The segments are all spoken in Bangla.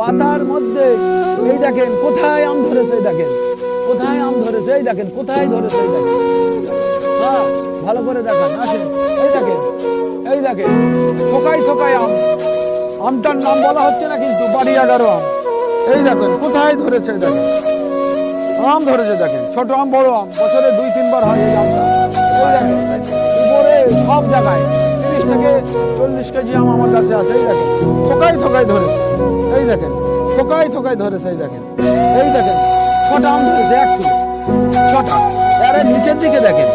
পাতার মধ্যে এই দেখেন, কোথায় আম ধরেছে দেখেন? কোথায় আম ধরেছে এই দেখেন, কোথায় ধরেছে হ্যাঁ ভালো করে দেখান, আসেন। এই দেখেন এই দেখেন থোকাই থোকাই আম। আমটার নাম বলা হচ্ছে না কিন্তু বাড়ি এগারো আম। এই দেখেন, কোথায় ধরেছে দেখেন? আম ধরেছে দেখেন, ছোট আম, বড় আম। বছরে দুই, তিনবার হয় এই আমটা। সব জায়গায় থেকে চল্লিশ কেজি আম আমার কাছে আছে, এই দেখেন থোকাই থোকাই ধরেছে এই দেখেন থোকাই থোকাই ধরেছে এই দেখেন এই দেখেন, ছটা আম ধরেছে, এক কিলো ছটা, আরে নিচের দিকে দেখেন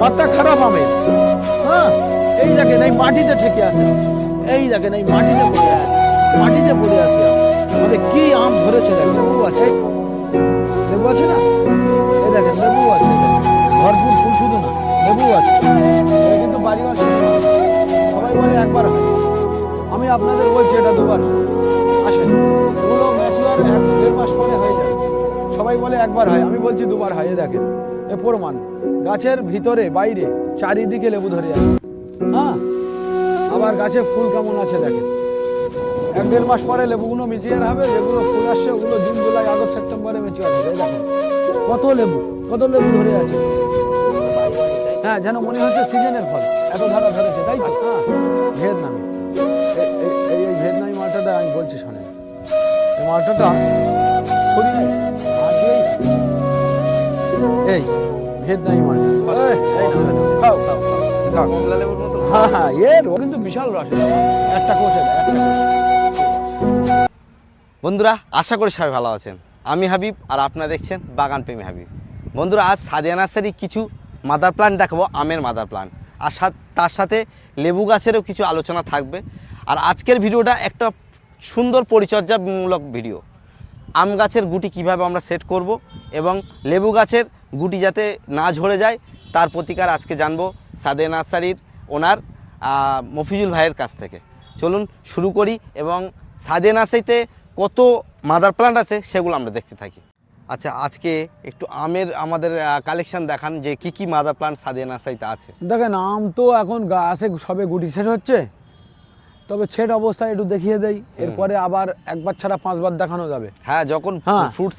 মাথা খারাপ আমের হ্যাঁ এই দেখেন, এই মাটিতে ঠেকে আছে, এই দেখেন, এই মাটিতে পড়ে আছে, মাটিতে পড়ে আছে আম। মানে কি আম ধরেছে দেখেন, লেবু আছে লেবু আছে না, এই দেখেন, লেবু আছে। ভরপুর ফুল শুধু না, লেবু আছে কিন্তু বাড়ি আছে সবাই একবার হয়। আমি আপনাদের বলছি এটা দুবার আসেন। এগুলো ম্যাচুয়ার এক দেড় মাস পরে হয়ে যায় সবাই বলে একবার হয়। আমি বলছি দুবার হয়। এ দেখেন, এ প্রমাণ। গাছের ভিতরে, বাইরে, চারিদিকে লেবু ধরে আছে। হ্যাঁ? আবার গাছে ফুল কেমন আছে দেখেন। এক দেড় মাস পরে লেবুগুলো মিচিয়ার হবে যেগুলো ফুল আসছে। ওগুলো জুন, জুলাই, আগস্ট, সেপ্টেম্বরে মেচিয়ার হবে। দেখেন, কত লেবু কত লেবু ধরে আছে। হ্যাঁ যেন মনে হচ্ছে সিজনের ফল। এত ধারা ধরেছে তাই তো? হ্যাঁ ভিয়েতনামি এই এই ভিয়েতনামি মালটাটা আমি বলছি শোনেন। এই মালটাটা শরীরে এই ভিয়েতনামি মালটা। এই, এই নাও, খাও খাও খাও। কমলা লেবুর মতো। হ্যাঁ হ্যাঁ এর কিন্তু বিশাল রস একটা কোষে। বন্ধুরা আশা করি সবাই ভালো আছেন। আমি হাবিব আর আপনারা দেখছেন বাগান প্রেমী হাবিব। বন্ধুরা আজ সাদিয়া নার্সারি কিছু মাদার প্লান্ট দেখাবো, আমের মাদার প্লান্ট আর তার সাথে লেবু গাছেরও কিছু আলোচনা থাকবে। আর আজকের ভিডিওটা একটা সুন্দর পরিচর্যামূলক ভিডিও। আম গাছের গুটি কীভাবে আমরা সেট করব এবং লেবু গাছের গুটি যাতে না ঝরে যায়, তার প্রতিকার আজকে জানব সাদে নার্সারির ওনার মফিজুল ভাইয়ের কাছ থেকে। চলুন শুরু করি এবং সাদে নার্সারিতে কত মাদার প্লান্ট আছে সেগুলো আমরা দেখতে থাকি। আচ্ছা আজকে একটু আমের আমাদের কালেকশন দেখান যে কি কি মাদার প্লান্ট সাদিয়া নার্সারিতে আছে। দেখেন আম তো এখন গাছে সবে গুটি সেট হচ্ছে। তবে সেট অবস্থায় একটু দেখিয়ে দেই। এরপরে আবার একবার ছাড়া পাঁচবার দেখানো যাবে। হ্যাঁ যখন ফ্রুট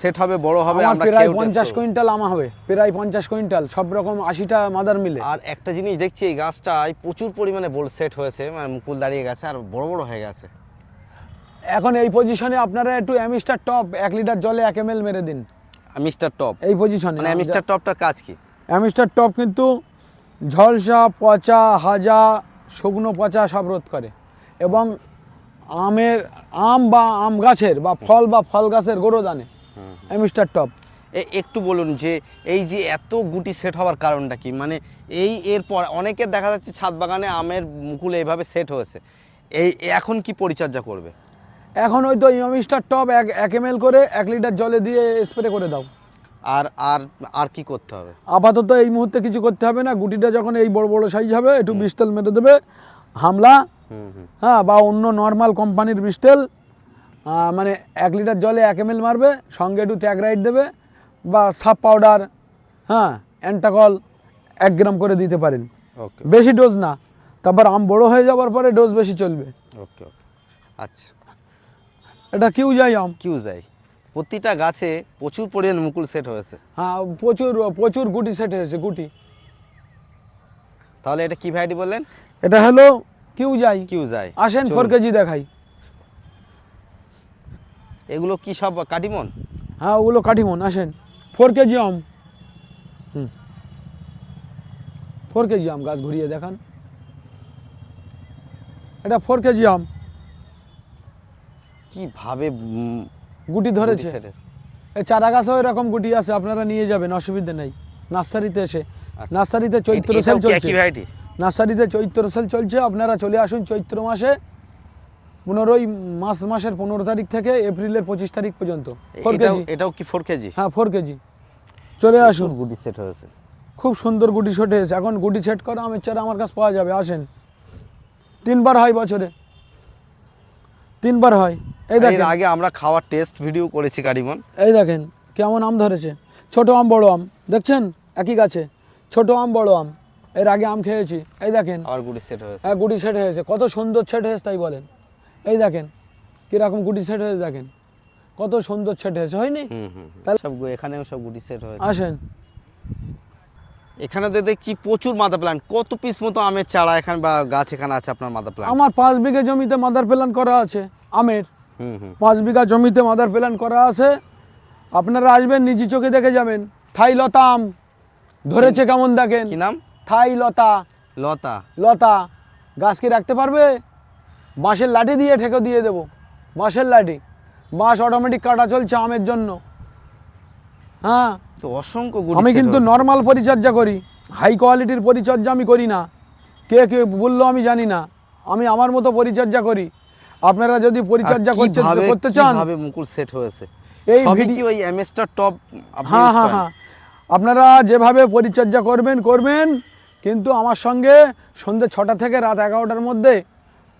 সেট হবে বড় হবে আমার প্রায় পঞ্চাশ। কুইন্টাল আমা হবে। প্রায় পঞ্চাশ কুইন্টাল সব রকম আশিটা মাদার মিলে। আর একটা জিনিস দেখছি এই গাছটায় প্রচুর পরিমাণে বোল সেট হয়েছে মানে মুকুল দাঁড়িয়ে গেছে আর বড় বড় হয়ে গেছে। এখন এই পজিশনে আপনারা একটু অ্যামিস্টার টপ এক লিটার জলে এক এম মেরে দিন। মিস্টার টপ এই পজিশনে মানে মিস্টার টপটার কাজ কি? অ্যামিস্টার টপ কিন্তু ঝলসা পচা হাজা শুকনো পচা সব রোধ করে। এবং আমের আম বা আম গাছের বা ফল বা ফল গাছের গোড়োদানে অ্যামিস্টার টপ একটু বলুন যে এই যে এত গুটি সেট হওয়ার কারণটা কি? মানে এই এরপর অনেকের দেখা যাচ্ছে ছাদ বাগানে আমের মুকুল এইভাবে সেট হয়েছে। এই এখন কি পরিচর্যা করবে? এখন ওই তো অ্যামিস্টার টপ এক এক এম করে এক লিটার জলে দিয়ে স্প্রে করে দাও। আর আর আর কি করতে হবে? আপাতত এই মুহূর্তে কিছু করতে হবে না গুটিটা যখন এই বড় বড় সাইজ হবে একটু বিস্টেল মেরে দেবে। হামলা হুম হুম। হ্যাঁ বা অন্য নর্মাল কোম্পানির বিস্টেল মানে এক লিটার জলে এক এম মারবে সঙ্গে একটু ট্যাগরাইট দেবে বা সাপ পাউডার হ্যাঁ অ্যান্টাকল এক গ্রাম করে দিতে পারেন। ওকে বেশি ডোজ না তারপর আম বড় হয়ে যাওয়ার পরে ডোজ বেশি চলবে। ওকে ওকে আচ্ছা। এটা কিউ যায় আম? কিউ যায় প্রতিটা গাছে প্রচুর পরিমাণ মুকুল সেট হয়েছে। হ্যাঁ প্রচুর প্রচুর গুটি সেট হয়েছে গুটি। তাহলে এটা কি ভ্যারাইটি বললেন? এটা হলো কিউ যাই। কিউ যায় আসেন ফোর কেজি দেখাই। এগুলো কি সব কাটিমন? হ্যাঁ ওগুলো কাঠিমন আসেন। ফোর কেজি আম। হুম। ফোর কেজি আম গাছ ঘুরিয়ে দেখান। এটা ফোর কেজি আম। কীভাবে গুটি ধরেছে? চারা গাছেও এরকম গুটি আছে আপনারা নিয়ে যাবেন অসুবিধা নেই। নার্সারিতে এসে। আচ্ছা। নার্সারিতে চৈত্র সেল চলছে। নার্সারিতে চৈত্র সেল চলছে আপনারা চলে আসুন চৈত্র মাসে পনেরোই মাস মাসের পনেরো তারিখ থেকে এপ্রিলের পঁচিশ তারিখ পর্যন্ত। এটাও কি ফোর কেজি? হ্যাঁ ফোর কেজি। চলে আসুন। গুটি সেট হয়েছে। খুব সুন্দর গুটি সেট হয়েছে। এখন গুটি সেট করা আমের চারা আমার কাছে পাওয়া যাবে আসেন। তিনবার হয় বছরে। তিনবার হয়। এই দেখেন। আগে আমরা খাওয়ার টেস্ট ভিডিও করেছি কারিমন এই দেখেন কেমন আম ধরেছে। ছোট আম বড় আম। দেখছেন? একই গাছে। ছোট আম বড় আম। এর আগে আম খেয়েছি। এই দেখেন। আর গুটি সেট হয়েছে। হ্যাঁ গুটি সেট হয়েছে। কত সুন্দর সেট হয়েছে তাই বলেন। এই দেখেন কীরকম গুটি সেট হয়েছে দেখেন। কত সুন্দর সেট হয়েছে। হয়নি? সব এখানেও সব গুটি সেট হয়েছে। আসেন। এখানে তো দেখছি প্রচুর মাদা প্ল্যান্ট কত পিস মতো আমের চারা এখানে বা গাছ এখানে আছে আপনার মাদা প্ল্যান্ট আমার পাঁচ বিঘা জমিতে মাদার প্ল্যান করা আছে আমের। পাঁচ বিঘা জমিতে মাদার প্ল্যান করা আছে। আপনারা আসবেন নিজি চোখে দেখে যাবেন। থাই লতা আম ধরেছে কেমন দেখেন? কি নাম? থাই লতা। লতা। লতা। গাছ কি রাখতে পারবে? বাঁশের লাঠি দিয়ে ঠেকে দিয়ে দেব। বাঁশের লাঠি। বাঁশ অটোমেটিক কাটা চলছে আমের জন্য। হ্যাঁ। তো অসংখ্য আমি কিন্তু নর্মাল পরিচর্যা করি। হাই কোয়ালিটির পরিচর্যা আমি করি না। কে কে বলল আমি জানি না। আমি আমার মতো পরিচর্যা করি। আপনারা যদি পরিচর্যা করতে চান? কীভাবে মুকুল সেট হয়েছে? এই সবই ভিডি- কি ওই এমএসটার টপ হ্যাঁ হ্যাঁ হ্যাঁ। আপনারা যেভাবে পরিচর্যা করবেন করবেন। কিন্তু আমার সঙ্গে সন্ধ্যে ছটা থেকে রাত এগারোটার মধ্যে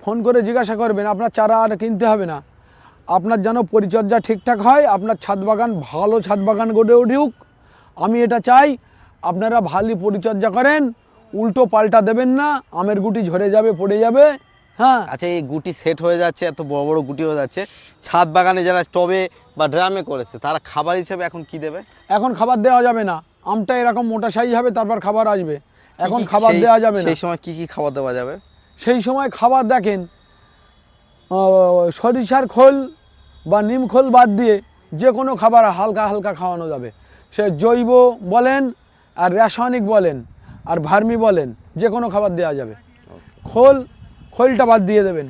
ফোন করে জিজ্ঞাসা করবেন। আপনার চারা আর কিনতে হবে না। আপনার যেন পরিচর্যা ঠিকঠাক হয় আপনার ছাদ বাগান ভালো ছাদ বাগান গড়ে উঠুক। আমি এটা চাই আপনারা ভালো পরিচর্যা করেন উল্টো পাল্টা দেবেন না আমের গুটি ঝরে যাবে পড়ে যাবে হ্যাঁ। আচ্ছা এই গুটি সেট হয়ে যাচ্ছে এত বড় বড় গুটি হয়ে যাচ্ছে। ছাদ বাগানে যারা টবে বা ড্রামে করেছে তারা খাবার হিসেবে এখন কি দেবে? এখন খাবার দেওয়া যাবে না। আমটা এরকম মোটা সাইজ হবে তারপর খাবার আসবে। এখন খাবার দেওয়া যাবে না। সেই সময় কি কি খাবার দেওয়া যাবে? সেই সময় খাবার দেখেন সরিষার খোল বা নিম খোল বাদ দিয়ে যে কোনো খাবার হালকা হালকা খাওয়ানো যাবে। সে জৈব বলেন আর রাসায়নিক বলেন আর ভার্মি বলেন যে কোনো খাবার দেওয়া যাবে। খোল খোলটা বাদ দিয়ে দেবেন।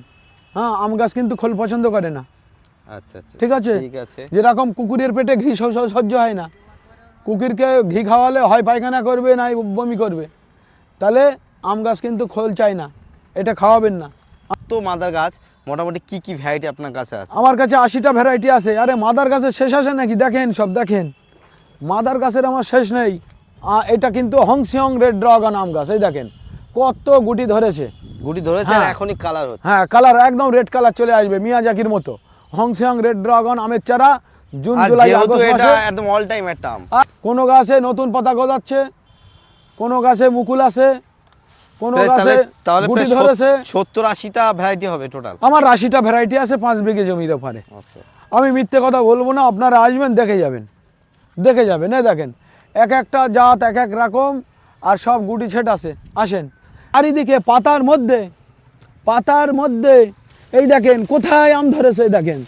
হ্যাঁ আম গাছ কিন্তু খোল পছন্দ করে না। আচ্ছা আচ্ছা। ঠিক আছে? ঠিক আছে। যেরকম কুকুরের পেটে ঘি সহ- সহ- সহ্য হয় না। কুকুরকে ঘি খাওয়ালে হয় পায়খানা করবে না বমি করবে। তাহলে আম গাছ কিন্তু খোল চায় না। এটা খাওয়াবেন না। তো মাদার গাছ মোটামুটি কি কি ভ্যারাইটি আপনার কাছে আছে? আমার কাছে আশিটা ভ্যারাইটি আছে। আরে মাদার গাছের শেষ আছে নাকি? দেখেন সব দেখেন। মাদার গাছের আমার শেষ নেই। এটা কিন্তু হংসিয়ং রেড ড্রাগন আম গাছ এই দেখেন। কত গুটি ধরেছে। গুটি ধরেছে আর হ্যাঁ। এখনই কালার হচ্ছে। হ্যাঁ কালার একদম রেড কালার চলে আসবে মিয়াজাকির মতো। হংসিয়ং রেড ড্রাগন আমের চারা জুন জুলাই আগস্ট এটা একদম অল টাইম একটা আম। কোনো গাছে নতুন পাতা গজাচ্ছে কোনো গাছে মুকুল আছে কোনো গাছে তাহলে গুটি ধরেছে সত- সত্তর আশিটা ভ্যারাইটি হবে টোটাল আমার আশিটা ভ্যারাইটি আছে পাঁচ বিঘে জমির ওখানে আমি মিথ্যে কথা বলব না আপনারা আসবেন দেখে যাবেন। দেখে যাবেন এই দেখেন এক একটা জাত এক এক রকম আর সব গুটি ছেট আছে। আসেন চারিদিকে পাতার মধ্যে পাতার মধ্যে এই দেখেন কোথায় আম ধরেছে দেখেন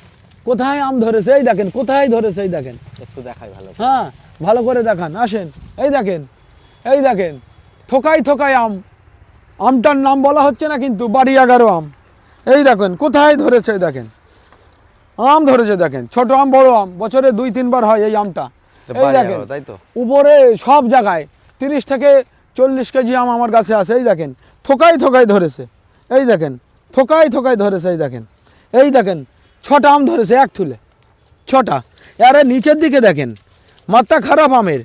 কোথায় আম ধরেছে এই দেখেন কোথায় ধরেছে এই দেখেন। একটু দেখাই ভালো হ্যাঁ ভালো করে দেখান আসেন এই দেখেন এই দেখেন থোকাই থোকাই আম আমটার নাম বলা হচ্ছে না কিন্তু বাড়ি এগারো আম। এই দেখেন কোথায় ধরেছে দেখেন? আম ধরেছে দেখেন ছোট আম বড় আম বছরে দুই তিনবার হয় এই আমটা। এই দেখেন তো? উপরে সব জায়গায় তিরিশ থেকে চল্লিশ কেজি আম আমার কাছে আছে এই দেখেন থোকাই থোকাই ধরেছে। এই দেখেন থোকাই থোকাই ধরেছে এই দেখেন। এই দেখেন ছটা আম ধরেছে এক থুলে ছটা। আরে নিচের দিকে দেখেন মাথা খারাপ আমের।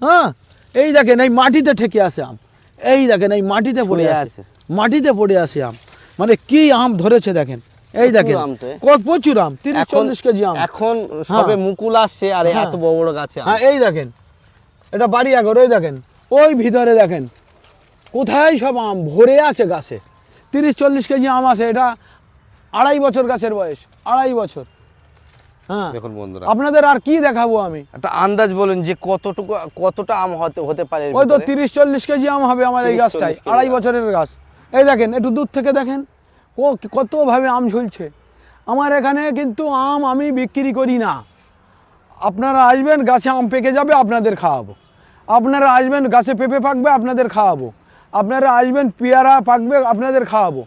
হ্যাঁ এই দেখেন এই মাটিতে ঠেকে আছে আম। এই দেখেন এই মাটিতে পড়ে আছে। মাটিতে পড়ে আছে আম। মানে কি আম ধরেছে দেখেন। এই দেখেন প্রচুর আম তিরিশ চল্লিশ কেজি আম। এখন সবে হ্যাঁ। মুকুল আসছে আর হ্যাঁ। এত বড় বড় গাছে হ্যাঁ এই দেখেন এটা বাড়ি এগারো ওই দেখেন ওই ভিতরে দেখেন কোথায় সব আম ভরে আছে গাছে? তিরিশ চল্লিশ কেজি আম আছে এটা আড়াই বছর গাছের বয়স আড়াই বছর। হ্যাঁ। দেখুন বন্ধুরা। আপনাদের আর কি দেখাবো আমি? একটা আন্দাজ বলুন যে কতটুকু কতটা আম হতে হতে পারে ওই তো তিরিশ চল্লিশ কেজি আম হবে আমার এই 30 গাছটায় 40 কেজি আড়াই বছরের গাছ। এই দেখেন একটু দূর থেকে দেখেন ও কতভাবে আম ঝুলছে। আমার এখানে কিন্তু আম আমি বিক্রি করি না। আপনারা আসবেন গাছে আম পেকে যাবে আপনাদের খাওয়াবো। আপনারা আসবেন গাছে পেঁপে পাকবে আপনাদের খাওয়াবো। আপনারা আসবেন পেয়ারা পাকবে আপনাদের খাওয়াবো।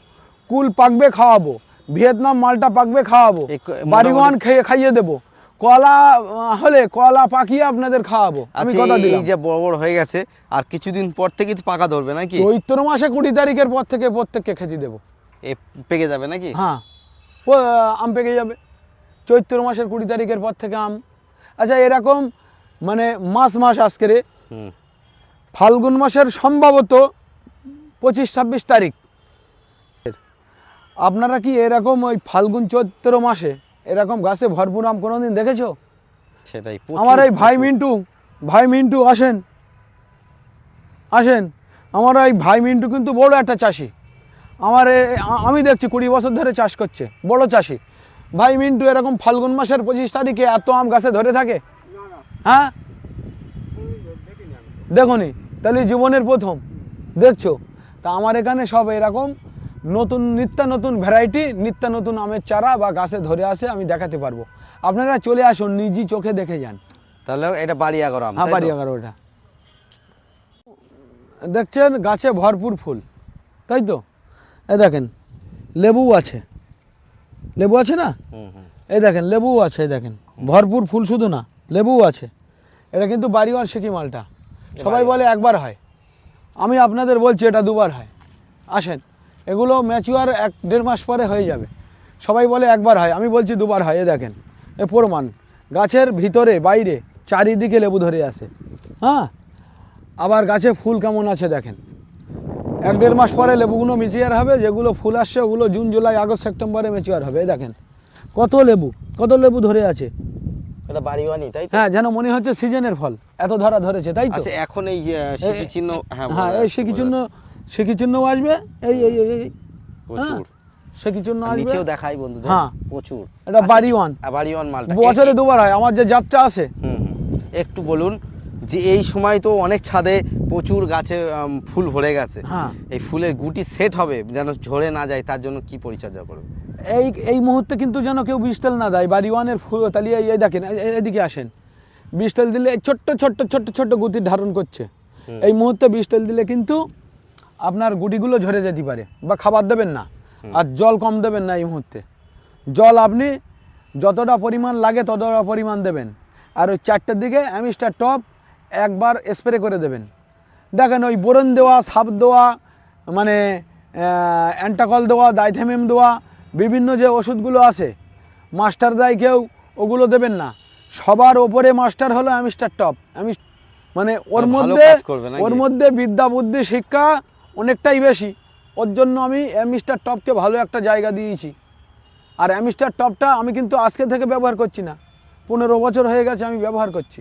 কুল পাকবে খাওয়াবো। ভিয়েতনাম মালটা পাকবে খাওয়াবো। বাড়িওয়ান খেয়ে খাইয়ে দেবো। কলা হলে কলা পাকিয়ে আপনাদের খাওয়াবো। আমি আচ্ছা কথা এই- দিলাম। এই যে বড় বড় হয়ে গেছে আর কিছুদিন পর থেকে তো পাকা ধরবে নাকি? চৈত্র মাসে কুড়ি তারিখের পর থেকে প্রত্যেককে খেতে দেবো। এ পেকে যাবে নাকি? হ্যাঁ। ও আম পেকে যাবে। চৈত্র মাসের কুড়ি তারিখের পর থেকে আম। আচ্ছা এরকম মানে মাস মাস আজকের হুম। ফাল্গুন মাসের সম্ভবত পঁচিশ ছাব্বিশ তারিখ। আপনারা কি এরকম ওই ফাল্গুন চৈত্র মাসে এরকম গাছে ভরপুর আম কোনোদিন দেখেছ? সেটাই আমার এই ভাই মিন্টু ভাই মিন্টু আসেন। আসেন। আমার এই ভাই মিন্টু কিন্তু বড় একটা চাষি। আমার আমি দেখছি কুড়ি বছর ধরে চাষ করছে বড় চাষি। ভাই মিন্টু এরকম ফাল্গুন মাসের পঁচিশ তারিখে এত আম গাছে ধরে থাকে? হ্যাঁ? দেখনি তাহলে জীবনের প্রথম। দেখছ? তা আমার এখানে সব এরকম নতুন নিত্য নতুন ভ্যারাইটি নিত্য নতুন আমের চারা বা গাছে ধরে আসে আমি দেখাতে পারব। আপনারা চলে আসুন নিজে চোখে দেখে যান। তাহলে এটা বাড়ি এগারো আম হ্যাঁ? বাড়ি এগারোটা দেখছেন গাছে ভরপুর ফুল তাই তো? এই দেখেন লেবু আছে। লেবু আছে না? এই দেখেন লেবু আছে এই দেখেন। ভরপুর ফুল শুধু না লেবুও আছে। এটা কিন্তু বাড়িওয়ার সিকি মালটা। সবাই বলে একবার হয়। আমি আপনাদের বলছি এটা দুবার হয়। আসেন। এগুলো ম্যাচুয়ার এক দেড় মাস পরে হয়ে যাবে। সবাই বলে একবার হয় আমি বলছি দুবার হয় এ দেখেন এ প্রমাণ। গাছের ভিতরে বাইরে চারিদিকে লেবু ধরে আছে। হ্যাঁ? আবার গাছে ফুল কেমন আছে দেখেন। এক দেড় মাস পরে লেবুগুলো মিচিয়ার হবে যেগুলো ফুল আসছে ওগুলো জুন জুলাই আগস্ট সেপ্টেম্বরে মেচুয়ার হবে দেখেন। কত লেবু কত লেবু ধরে আছে। এটা বাড়ি ওয়ানি তাই হ্যাঁ যেন মনে হচ্ছে সিজনের ফল এত ধরা ধরেছে তাই তো? আচ্ছা এখন এই চিহ্ন হ্যাঁ হ্যাঁ এই সিকি চিহ্ন যাচ্ছে। সিকি চিহ্ন আসবে? এই এই এই প্রচুর। সিকি চিহ্ন আর আসবে? নিচেও দেখাই বন্ধুদের। হ্যাঁ। প্রচুর। এটা বাড়ি ওয়ান। বাড়ি ওয়ান মালটা। বছরে দুবার হয় আমার যে যাত্রা আছে। একটু বলুন যে এই সময় তো অনেক ছাদে প্রচুর গাছে ফুল ভরে গেছে। হ্যাঁ। এই ফুলের গুটি সেট হবে যেন ঝরে না যায় তার জন্য কি পরিচর্যা করবে এই এই মুহূর্তে কিন্তু যেন কেউ বিস্টেল না দেয়। বাড়ি ওয়ানের ফুল তালিয়ে এই দেখেন এদিকে আসেন। বিস্টেল দিলে ছোট্ট ছোট্ট ছোট্ট ছোট্ট গুটি ধারণ করছে। এই মুহূর্তে বিস্টেল দিলে কিন্তু আপনার গুটিগুলো ঝরে যেতে পারে বা খাবার দেবেন না। আর জল কম দেবেন না এই মুহূর্তে। জল আপনি যতটা পরিমাণ লাগে ততটা পরিমাণ দেবেন। আর ওই চারটের দিকে অ্যামিস্টার টপ একবার স্প্রে করে দেবেন। দেখেন ওই বোরন দেওয়া সাপ দেওয়া মানে অ্যান্টাকল দেওয়া ডাইথেমিম দেওয়া বিভিন্ন যে ওষুধগুলো আছে মাস্টার দেয় কেউ ওগুলো দেবেন না। সবার ওপরে মাস্টার হলো অ্যামিস্টার টপ। আমি মানে ওর মধ্যে? ওর মধ্যে বিদ্যা বুদ্ধি শিক্ষা অনেকটাই বেশি। ওর জন্য আমি অ্যামিস্টার টপকে ভালো একটা জায়গা দিয়েছি। আর অ্যামিস্টার টপটা আমি কিন্তু আজকে থেকে ব্যবহার করছি না। পনেরো বছর হয়ে গেছে আমি ব্যবহার করছি।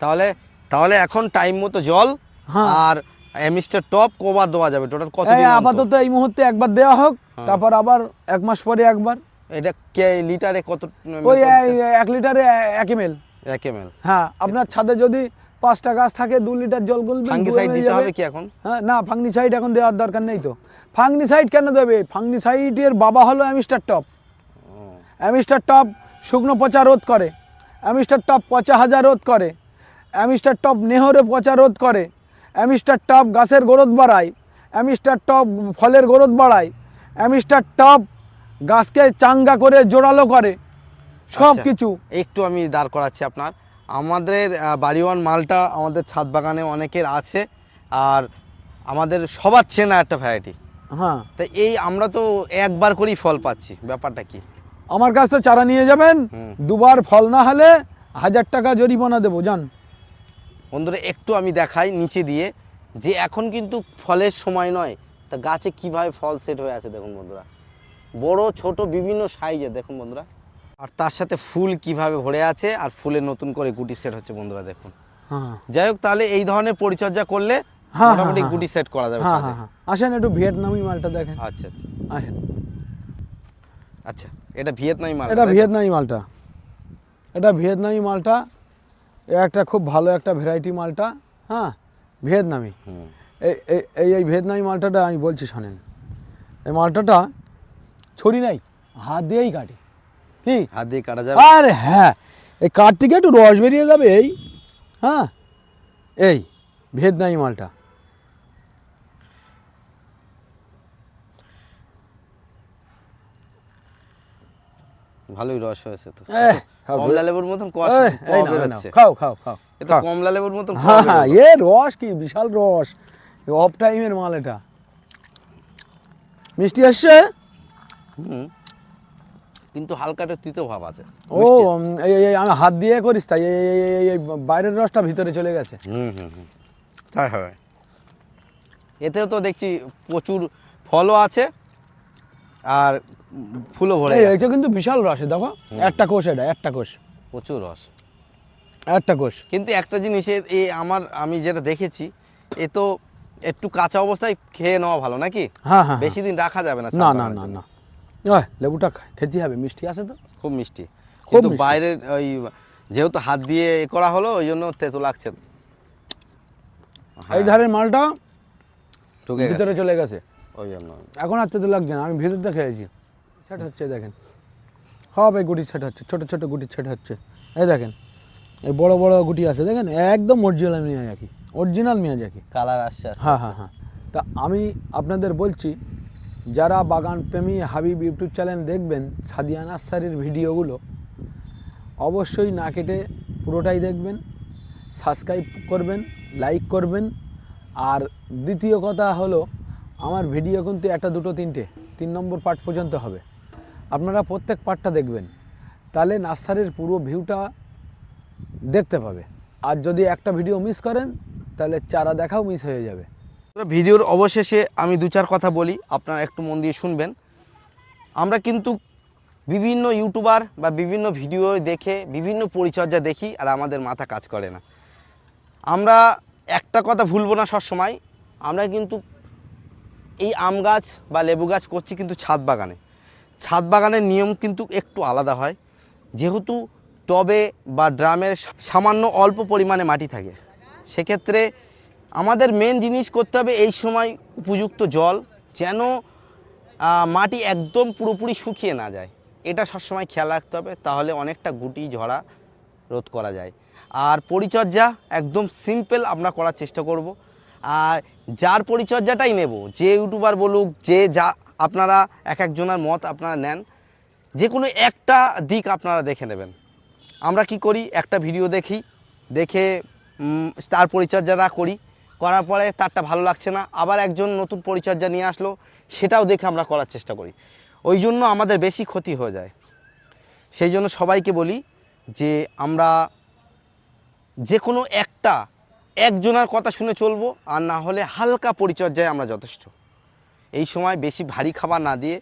তাহলে তাহলে এখন টাইম মতো জল হ্যাঁ। আর এমিস্টার টপ কবার দেওয়া যাবে। টোটাল কত আপাতত এই মুহূর্তে একবার দেওয়া হোক তারপর আবার এক মাস পরে একবার। এটা কে লিটারে কত ওই এক লিটারে এক এম এক এম এল হ্যাঁ আপনার ছাদে যদি পাঁচটা গাছ থাকে দু লিটার জল গুলবেন ফাঙ্গিসাইড দিতে হবে কি এখন? হ্যাঁ না ফাঙ্গিসাইড এখন দেওয়ার দরকার নেই তো। ফাঙ্গিসাইড কেন দেবে? ফাঙ্গিসাইডের বাবা হলো অ্যামিস্টার টপ। অ্যামিস্টার টপ শুকনো পচা রোধ করে। অ্যামিস্টার টপ পচা হাজার রোধ করে। অ্যামিস্টার টপ নেহরে পচা রোধ করে। অ্যামিস্টার টপ গাছের গ্রোথ বাড়ায়। অ্যামিস্টার টপ ফলের গ্রোথ বাড়ায়। অ্যামিস্টার টপ গাছকে চাঙ্গা করে জোরালো করে। সব আচ্ছা। কিছু। একটু আমি দাঁড় করাচ্ছি আপনার। আমাদের বাড়িওয়ান মালটা আমাদের ছাদ বাগানে অনেকের আছে আর আমাদের সবার চেনা একটা ভ্যারাইটি হ্যাঁ। তা এই আমরা তো একবার করেই ফল পাচ্ছি ব্যাপারটা কি? আমার কাছ থেকে চারা নিয়ে যাবেন দুবার ফল না হলে হাজার টাকা জরিমানা দেবো জান। বন্ধুরা একটু আমি দেখাই নিচে দিয়ে যে এখন কিন্তু ফলের সময় নয় তা গাছে কীভাবে ফল সেট হয়ে আছে দেখুন বন্ধুরা। বড় ছোট বিভিন্ন সাইজে দেখুন বন্ধুরা। আর তার সাথে ফুল কীভাবে ভরে আছে আর ফুলের নতুন করে গুটি সেট হচ্ছে বন্ধুরা দেখুন। হ্যাঁ। যাই হোক তাহলে এই ধরনের পরিচর্যা করলে হ্যাঁ, মোটামুটি হ্যাঁ, গুটি সেট করা যাবে আসেন একটু ভিয়েতনামি মালটা দেখেন। আচ্ছা আচ্ছা। আসেন। আচ্ছা এটা ভিয়েতনামি মাল এটা ভিয়েতনামি মালটা। এটা ভিয়েতনামি মালটা একটা খুব ভালো একটা ভ্যারাইটি মালটা হ্যাঁ ভিয়েতনামি। এই এই- এই এই ভিয়েতনামি মালটাটা আমি বলছি শোনেন এই মালটাটা ছড়ি নাই হাত দিয়েই কাটে। কি হাত দিয়ে কাটা যাবে। আরে হ্যাঁ এই কাঠ থেকে একটু রস বেরিয়ে যাবে এই। হ্যাঁ এই ভিয়েতনামি মালটা। ভালোই রস হয়েছে তো। কমলা লেবুর মতন কষ খাও খাও খাও এ তো খাও। কমলা লেবুর মতন হ্যাঁ হ্যাঁ এ রস কি বিশাল রস। অফ টাইমের মাল এটা। মিষ্টি আসছে? হুম। কিন্তু হালকা একটা তিতো ভাব আছে। ও আমি হাত দিয়ে করিস তাই এই বাইরের রসটা ভিতরে চলে গেছে। হুম হুম হুম। তাই হয়। এতেও তো দেখছি প্রচুর ফলও আছে আর ফুলও ভরে এটা কিন্তু বিশাল রস দেখো একটা কোষ এটা একটা কোষ। প্রচুর রস। একটা কোষ। কিন্তু একটা জিনিস এ- আমার আমি যেটা দেখেছি এ তো একটু কাঁচা অবস্থায় খেয়ে নেওয়া ভালো নাকি? হ্যাঁ হ্যাঁ বেশি দিন রাখা যাবে না না না না না। লেবুটা খেতে হবে মিষ্টি আছে তো? খুব মিষ্টি। কিন্তু। বাইরের ওই যেহেতু হাত দিয়ে এ করা হলো ওই জন্য তেতো লাগছে। হ্যাঁ, এই ধারের মালটা ভিতরে চলে গেছে। ওই জন্য। এখন আর তেতো লাগছে না আমি ভিতরটা খেয়েছি। সেট হচ্ছে দেখেন। হবে গুটি সেট হচ্ছে ছোট ছোট গুটি সেট হচ্ছে। এই দেখেন এই বড় বড় গুটি আছে দেখেন? একদম original Miyazaki original Miyazaki. Colour আসছে হ্যাঁ হ্যাঁ হ্যাঁ। তা আমি আপনাদের বলছি যারা বাগান প্রেমী হাবিব ইউটিউব চ্যানেল দেখবেন, সাদিয়া নার্সারির ভিডিওগুলো অবশ্যই না কেটে পুরোটাই দেখবেন সাবস্ক্রাইব করবেন লাইক করবেন। আর দ্বিতীয় কথা হলো, আমার ভিডিও কিন্তু একটা, দুটো, তিনটে, তিন নম্বর পার্ট পর্যন্ত হবে। আপনারা প্রত্যেক পার্টটা দেখবেন, তাহলে নার্সারির পুরো ভিউটা দেখতে পাবে। আর যদি একটা ভিডিও মিস করেন, তাহলে চারা দেখাও মিস হয়ে যাবে। ভিডিওর অবশেষে আমি দু চার কথা বলি, আপনারা একটু মন দিয়ে শুনবেন। আমরা কিন্তু বিভিন্ন ইউটিউবার বা বিভিন্ন ভিডিও দেখে, বিভিন্ন পরিচর্যা দেখি আর আমাদের মাথা কাজ করে না। আমরা একটা কথা ভুলবো না সবসময়, আমরা কিন্তু এই আম গাছ বা লেবু গাছ করছি কিন্তু ছাদ বাগানে। ছাদ বাগানের নিয়ম কিন্তু একটু আলাদা হয়, যেহেতু টবে বা ড্রামের সামান্য অল্প পরিমাণে মাটি থাকে। সেক্ষেত্রে আমাদের মেন জিনিস করতে হবে এই সময় উপযুক্ত জল, যেন মাটি একদম পুরোপুরি শুকিয়ে না যায়। এটা সবসময় খেয়াল রাখতে হবে, তাহলে অনেকটা গুটি ঝরা রোধ করা যায়। আর পরিচর্যা একদম সিম্পল আমরা করার চেষ্টা করব। আর যার পরিচর্যাটাই নেব, যে ইউটিউবার বলুক, যে যা আপনারা এক একজনের মত আপনারা নেন, যে কোনো একটা দিক আপনারা দেখে নেবেন। আমরা কি করি? একটা ভিডিও দেখি, দেখে তার পরিচর্যাটা করি। করার পরে তারটা ভালো লাগছে না। আবার একজন নতুন পরিচর্যা নিয়ে আসলো, সেটাও দেখে আমরা করার চেষ্টা করি। ওই জন্য আমাদের বেশি ক্ষতি হয়ে যায়। সেই জন্য সবাইকে বলি যে, আমরা যে কোনো একটা, একজনের কথা শুনে চলবো, আর না হলে হালকা পরিচর্যায় আমরা যথেষ্ট। এই সময় বেশি ভারী খাবার না দিয়ে,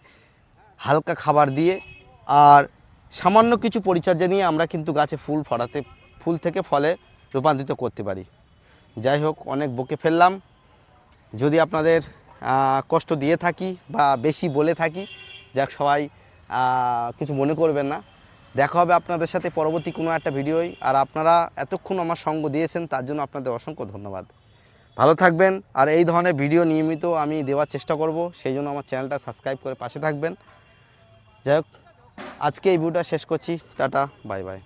হালকা খাবার দিয়ে, আর সামান্য কিছু পরিচর্যা নিয়ে আমরা কিন্তু গাছে ফুল ফড়াতে ফুল থেকে ফলে রূপান্তরিত করতে পারি। যাই হোক, অনেক বকে ফেললাম। যদি আপনাদের কষ্ট দিয়ে থাকি বা বেশি বলে থাকি, যাক সবাই কিছু মনে করবেন না। দেখা হবে আপনাদের সাথে পরবর্তী কোনো একটা ভিডিওই আর আপনারা এতক্ষণ আমার সঙ্গ দিয়েছেন, তার জন্য আপনাদের অসংখ্য ধন্যবাদ। ভালো থাকবেন। আর এই ধরনের ভিডিও নিয়মিত আমি দেওয়ার চেষ্টা করব, সেই জন্য আমার চ্যানেলটা সাবস্ক্রাইব করে পাশে থাকবেন। যাই হোক, আজকে এই ভিডিওটা শেষ করছি। Tata, bye bye.